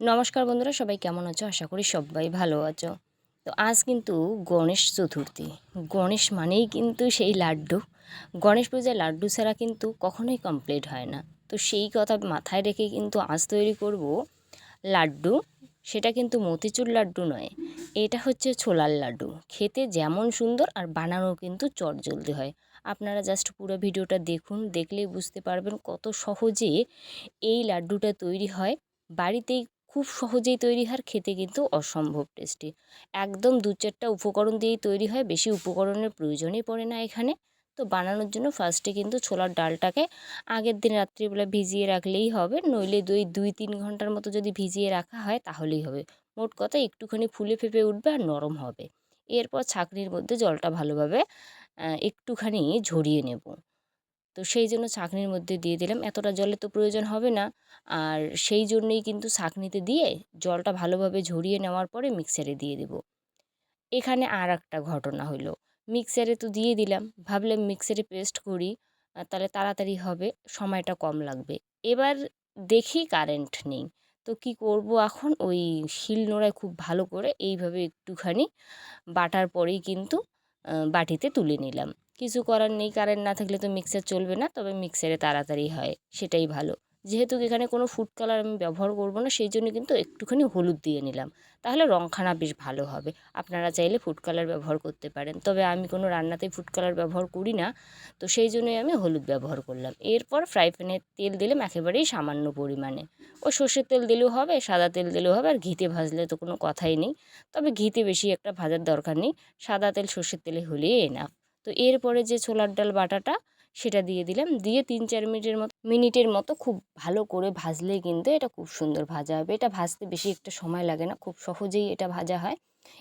নমস্কার বন্ধুরা, সবাই কেমন আছো? আশা করি সবাই ভালো আছো। তো আজ কিন্তু গণেশ চতুর্থী। গণেশ মানেই কিন্তু সেই লাড্ডু। গণেশ পূজায় লাড্ডু ছাড়া কিন্তু কখনোই কমপ্লিট হয় না। তো সেই কথা মাথায় রেখে কিন্তু আজ তৈরি করব লাড্ডু। সেটা কিন্তু মতিচুর লাড্ডু নয়, এটা হচ্ছে ছোলার লাড্ডু। খেতে যেমন সুন্দর আর বানানো কিন্তু চট জলদি হয়। আপনারা জাস্ট পুরো ভিডিওটা দেখুন, দেখলেই বুঝতে পারবেন কত সহজে এই লাড্ডুটা তৈরি হয়। বাড়িতেই খুব সহজেই তৈরি হয় খেতে কিন্তু অসম্ভব টেস্টি। একদম দু চারটা উপকরণ দিয়েই তৈরি হয়, বেশি উপকরণের প্রয়োজনই পড়ে না এখানে। তো বানানোর জন্য ফার্স্টে কিন্তু ছোলার ডালটাকে আগের দিন রাত্রিবেলা ভিজিয়ে রাখলেই হবে, নইলে দুই দুই, তিন ঘণ্টার মতো যদি ভিজিয়ে রাখা হয় তাহলেই হবে। মোট কথা একটুখানি ফুলে ফেপে উঠবে আর নরম হবে। এরপর ছাঁকনির মধ্যে জলটা ভালোভাবে একটুখানি ঝরিয়ে নেব। তো সেই জন্য ছাঁকনির মধ্যে দিয়ে দিলাম। এতটা জলের তো প্রয়োজন হবে না। আর সেই জন্যই কিন্তু ছাঁকনিতে দিয়ে জলটা ভালোভাবে ঝরিয়ে নেওয়ার পরে মিক্সারে দিয়ে দেব। এখানে আর একটা ঘটনা হলো মিক্সারে তো দিয়ে দিলাম। ভাবলাম মিক্সারে পেস্ট করি তাহলে তাড়াতাড়ি হবে, সময়টা কম লাগবে। এবার দেখি কারেন্ট নেই। তো কি করব এখন? ওই শিল নোড়ায় খুব ভালো করে এইভাবে একটুখানি বাটার পরেই কিন্তু বাটিতে তুলে নিলাম। কিছু করার নেই, কারেন্ট না থাকলে তো মিক্সার চলবে না, তবে মিক্সারে তাড়াতাড়ি হয়, সেটাই ভালো। যেহেতু এখানে কোনো ফুড কালার আমি ব্যবহার করব না, সেই জন্য কিন্তু একটুখানি হলুদ দিয়ে নিলাম। তাহলে রঙখানা বেশ ভালো হবে। আপনারা চাইলে ফুড কালার ব্যবহার করতে পারেন। তবে আমি কোনো রান্নাতেই ফুড কালার ব্যবহার করি না। তো সেই জন্যই আমি হলুদ ব্যবহার করলাম। এরপর ফ্রাই প্যানে তেল দিলাম একেবারেই সামান্য পরিমাণে। ও সর্ষের তেল দিলেও হবে, সাদা তেল দিলেও হবে, আর ঘিতে ভাজলে তো কোনো কথাই নেই। তবে ঘিতে বেশি একটা ভাজার দরকার নেই। সাদা তেল সর্ষের তেলে হলেই এনাফ তো এরপরে যে ছোলার ডাল বাটাটা সেটা দিয়ে দিলাম। দিয়ে তিন চার মিনিটের মতো মিনিটের মতো খুব ভালো করে ভাজলে কিন্তু এটা খুব সুন্দর ভাজা হবে। এটা ভাজতে বেশি একটা সময় লাগে না, খুব সহজেই এটা ভাজা হয়।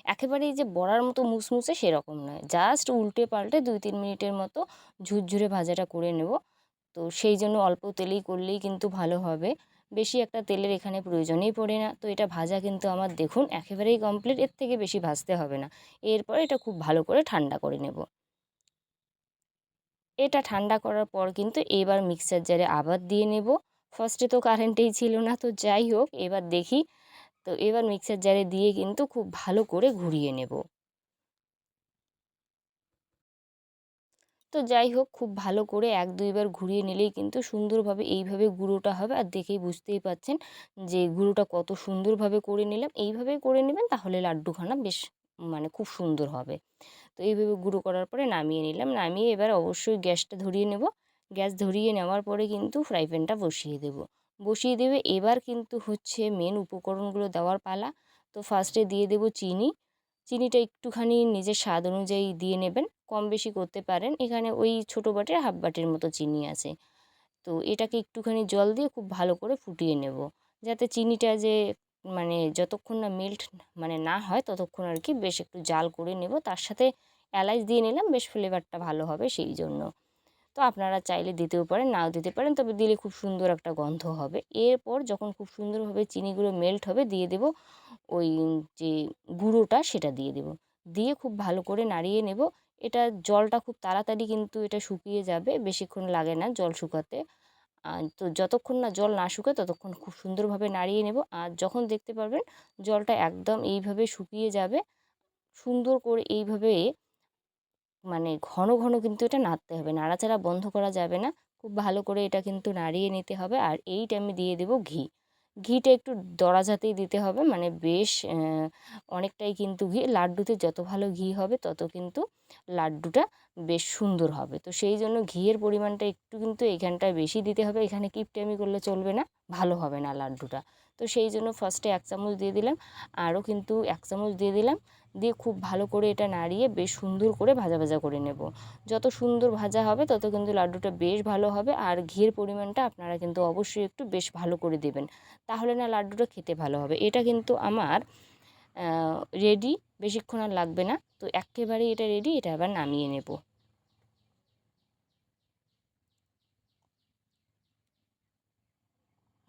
একেবারেই যে বড়ার মতো মুসমুসে সেরকম নয়। জাস্ট উল্টে পাল্টে দুই তিন মিনিটের মতো ঝুরঝুরে ভাজাটা করে নেব। তো সেই জন্য অল্প তেলেই করলেই কিন্তু ভালো হবে। বেশি একটা তেলের এখানে প্রয়োজনেই পড়ে না। তো এটা ভাজা কিন্তু আমার দেখুন একেবারেই কমপ্লিট এর থেকে বেশি ভাজতে হবে না। এরপর এটা খুব ভালো করে ঠান্ডা করে নেব। এটা ঠান্ডা করার পর কিন্তু এবার মিক্সার জারে আবার দিয়ে নেব। ফার্স্টে তো কারেন্টেই ছিল না, তো যাই হোক, এবার দেখি। তো এবার মিক্সার জারে দিয়ে কিন্তু খুব ভালো করে ঘুরিয়ে নেব। তো যাই হোক, খুব ভালো করে এক দুইবার ঘুরিয়ে নিলেই কিন্তু সুন্দরভাবে এইভাবে গুঁড়োটা হবে। আর দেখেই বুঝতেই পাচ্ছেন যে গুঁড়োটা কত সুন্দরভাবে করে নিলাম। এইভাবেই করে নেবেন, তাহলে লাড্ডুখানা বেশ মানে খুব সুন্দর হবে। তো এইভাবে গুঁড়ো করার পরে নামিয়ে নিলাম। নামিয়ে এবার অবশ্যই গ্যাসটা ধরিয়ে নেব। গ্যাস ধরিয়ে নেওয়ার পরে কিন্তু ফ্রাই প্যানটা বসিয়ে দেব। বসিয়ে দেবে এবার কিন্তু হচ্ছে মেন উপকরণগুলো দেওয়ার পালা। তো ফার্স্টে দিয়ে দেব চিনি। চিনিটা একটুখানি নিজের স্বাদ অনুযায়ী দিয়ে নেবেন। কম বেশি করতে পারেন। এখানে ওই ছোটো বাটির হাফ বাটির মতো চিনি আছে। তো এটাকে একটুখানি জল দিয়ে খুব ভালো করে ফুটিয়ে নেব। যাতে চিনিটা যে মানে যতক্ষণ না মেল্ট মানে না হয় ততক্ষণ আর কি বেশ একটু জাল করে নেব। তার সাথে এলাচ দিয়ে নিলাম, বেশ ফ্লেভারটা ভালো হবে সেই জন্য। তো আপনারা চাইলে দিতেও পারেন, নাও দিতে পারেন, তবে দিলে খুব সুন্দর একটা গন্ধ হবে। এরপর যখন খুব সুন্দরভাবে চিনিগুলো মেল্ট হবে, দিয়ে দেব ওই যে গুঁড়োটা, সেটা দিয়ে দেব। দিয়ে খুব ভালো করে নাড়িয়ে নেব। এটা জলটা খুব তাড়াতাড়ি কিন্তু এটা শুকিয়ে যাবে, বেশিক্ষণ লাগে না জল শুকাতে। তো যতক্ষণ না জল না শুকে ততক্ষণ খুব সুন্দরভাবে নাড়িয়ে নেব। আর যখন দেখতে পারবেন জলটা একদম এইভাবে শুকিয়ে যাবে, সুন্দর করে এইভাবে মানে ঘন ঘন কিন্তু এটা নাড়তে হবে। নাড়াচাড়া বন্ধ করা যাবে না। খুব ভালো করে এটা কিন্তু নাড়িয়ে নিতে হবে। আর এই টাইমে দিয়ে দেবো ঘি। ঘিটা একটু দরাজাতেই দিতে হবে। মানে বেশ অনেকটাই কিন্তু ঘি। লাড্ডুতে যত ভালো ঘি হবে, তত কিন্তু লাড্ডুটা বেশ সুন্দর হবে। তো সেই জন্য ঘিয়ের পরিমাণটা একটু কিন্তু এখানটায় বেশি দিতে হবে। এখানে কিপটেমি করলে চলবে না। ভালো হবে না লাড্ডুটা। তো সেই জন্য ফার্স্টে এক চামচ দিয়ে দিলাম, আরও কিন্তু এক চামচ দিয়ে দিলাম, দিয়ে খুব ভালো করে এটা নাড়িয়ে বেশ সুন্দর করে ভাজা ভাজা করে নেব। যত সুন্দর ভাজা হবে, তত কিন্তু লাড্ডুটা বেশ ভালো হবে, আর ঘিয়ের পরিমাণটা আপনারা কিন্তু অবশ্যই একটু বেশ ভালো করে দেবেন, তাহলে না লাড্ডুটা খেতে ভালো হবে। এটা কিন্তু আমার রেডি বেশিক্ষণ আর লাগবে না, তো একেবারেই এটা রেডি এটা আবার নামিয়ে নেব।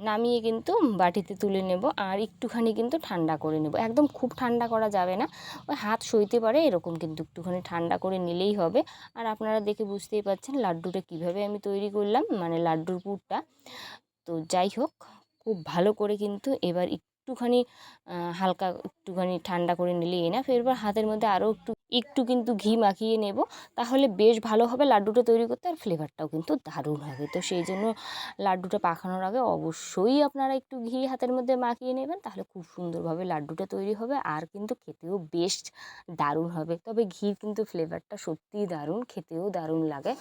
নামিয়ে কিন্তু বাটিতে তুলে নেব আর একটুখানি কিন্তু ঠান্ডা করে নেব। একদম খুব ঠান্ডা করা যাবে না। ওই হাত সইতে পারে, এরকম কিন্তু একটুখানি ঠান্ডা করে নিলেই হবে। আর আপনারা দেখে বুঝতেই পাচ্ছেন লাড্ডুটা কীভাবে আমি তৈরি করলাম মানে লাড্ডুর পুরটা। তো যাই হোক, খুব ভালো করে কিন্তু এবার একটুখানি হালকা একটুখানি ঠান্ডা করে নিলে এনাফ এরপর হাতের মধ্যে আরও একটু একটু কিন্তু ঘি মাখিয়ে নেব। তাহলে বেশ ভালো হবে লাড্ডুটা তৈরি করতে, আর ফ্লেভারটাও কিন্তু দারুণ হবে। তো সেই জন্য লাড্ডুটা পাকানোর আগে অবশ্যই আপনারা একটু ঘি হাতের মধ্যে মাখিয়ে নেবেন, তাহলে খুব সুন্দরভাবে লাড্ডুটা তৈরি হবে, আর কিন্তু খেতেও বেশ দারুণ হবে। তবে ঘির কিন্তু ফ্লেভারটা সত্যিই দারুণ, খেতেও দারুণ লাগে।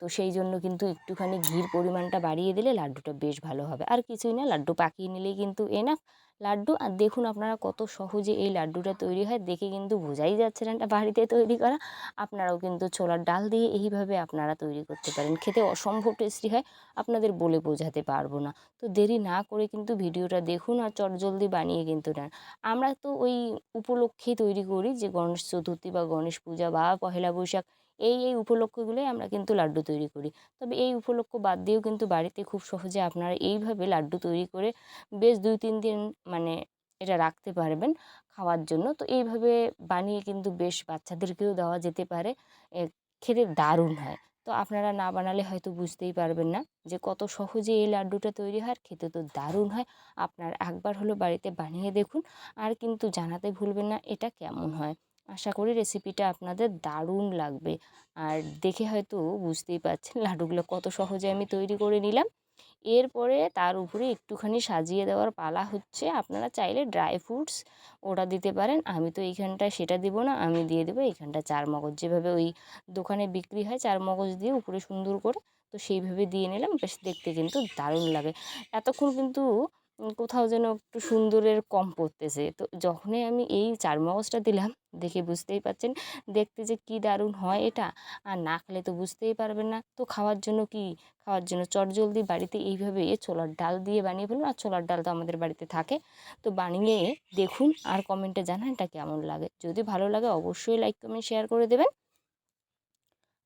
তো সেই জন্য কিন্তু একটুখানি ঘির পরিমাণটা বাড়িয়ে দিলে লাড্ডুটা বেশ ভালো হবে। আর কিছুই না, লাড্ডু পাকিয়ে নিলেই কিন্তু এনাফ লাড্ডু। আর দেখুন আপনারা কত সহজে এই লাড্ডুটা তৈরি হয়, দেখে কিন্তু বোঝাই যাচ্ছে না এটা বাড়িতে তৈরি করা। আপনারাও কিন্তু ছোলার ডাল দিয়ে এইভাবে আপনারা তৈরি করতে পারেন। খেতে অসম্ভব টেস্টি হয়, আপনাদের বলে বোঝাতে পারব না। তো দেরি না করে কিন্তু ভিডিওটা দেখুন আর চটজলদি বানিয়ে কিন্তু নেন। আমরা তো ওই উপলক্ষেই তৈরি করি যে গণেশ চতুর্থী বা গণেশ পূজা বা পহেলা বৈশাখ এই এই উপলক্ষগুলোই আমরা কিন্তু লাড্ডু তৈরি করি। তবে এই উপলক্ষ বাদ দিয়েও কিন্তু বাড়িতে খুব সহজে আপনারা এইভাবে লাড্ডু তৈরি করে বেশ দুই, তিন দিন মানে এটা রাখতে পারবেন খাওয়ার জন্য। তো এইভাবে বানিয়ে কিন্তু বেশ বাচ্চাদেরকেও দেওয়া যেতে পারে। খেতে দারুণ হয়। তো আপনারা না বানালে হয়তো বুঝতেই পারবেন না যে কত সহজে এই লাড্ডুটা তৈরি হয় খেতে তো দারুণ হয়। আপনার একবার হলো বাড়িতে বানিয়ে দেখুন। আর কিন্তু জানাতে ভুলবেন না, এটা কেমন হয়? আশা করি রেসিপিটা আপনাদের দারুণ লাগবে। আর দেখে হয়তো বুঝতেই পারছেন লাড্ডুগুলো কত সহজে আমি তৈরি করে নিলাম। এরপরে তার উপরে একটুখানি সাজিয়ে দেওয়ার পালা হচ্ছে। আপনারা চাইলে ড্রাই ফ্রুটস ওটা দিতে পারেন। আমি তো এইখানটায় সেটা দিব না, আমি দিয়ে দেবো। এইখানটা চার মগজ। যেভাবে ওই দোকানে বিক্রি হয়, চার মগজ দিয়ে উপরে সুন্দর করে। তো সেইভাবে দিয়ে নিলাম। বেশ দেখতে কিন্তু দারুণ লাগে। এতক্ষণ কিন্তু কোথাও যেন একটু সুন্দরের কম পড়তেছে। তো যখনই আমি এই চার মগজটা দিলাম দেখে বুঝতেই পারছেন। দেখতে যে কি দারুণ হয় এটা। আর না খেলে তো বুঝতেই পারবেন না। তো খাওয়ার জন্য কি? খাওয়ার জন্য চটজলদি বাড়িতে এইভাবে ছোলার ডাল দিয়ে বানিয়ে ফেলুন। আর ছোলার ডাল তো আমাদের বাড়িতে থাকে। তো বানিয়ে দেখুন আর কমেন্টে জানান এটা কেমন লাগে। যদি ভালো লাগে অবশ্যই লাইক, কমেন্ট, শেয়ার করে দেবেন।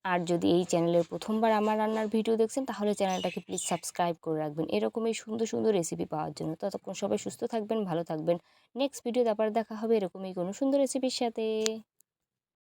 আর যদি এই চ্যানেলের প্রথমবার আমার রান্নার ভিডিও দেখছেন, তাহলে চ্যানেলটাকে প্লিজ সাবস্ক্রাইব করে রাখবেন। এরকমই সুন্দর সুন্দর রেসিপি পাওয়ার জন্য। ততক্ষণ সবাই সুস্থ থাকবেন, ভালো থাকবেন। নেক্সট ভিডিও আবার দেখা হবে, এরকমই কোনো সুন্দর রেসিপির সাথে।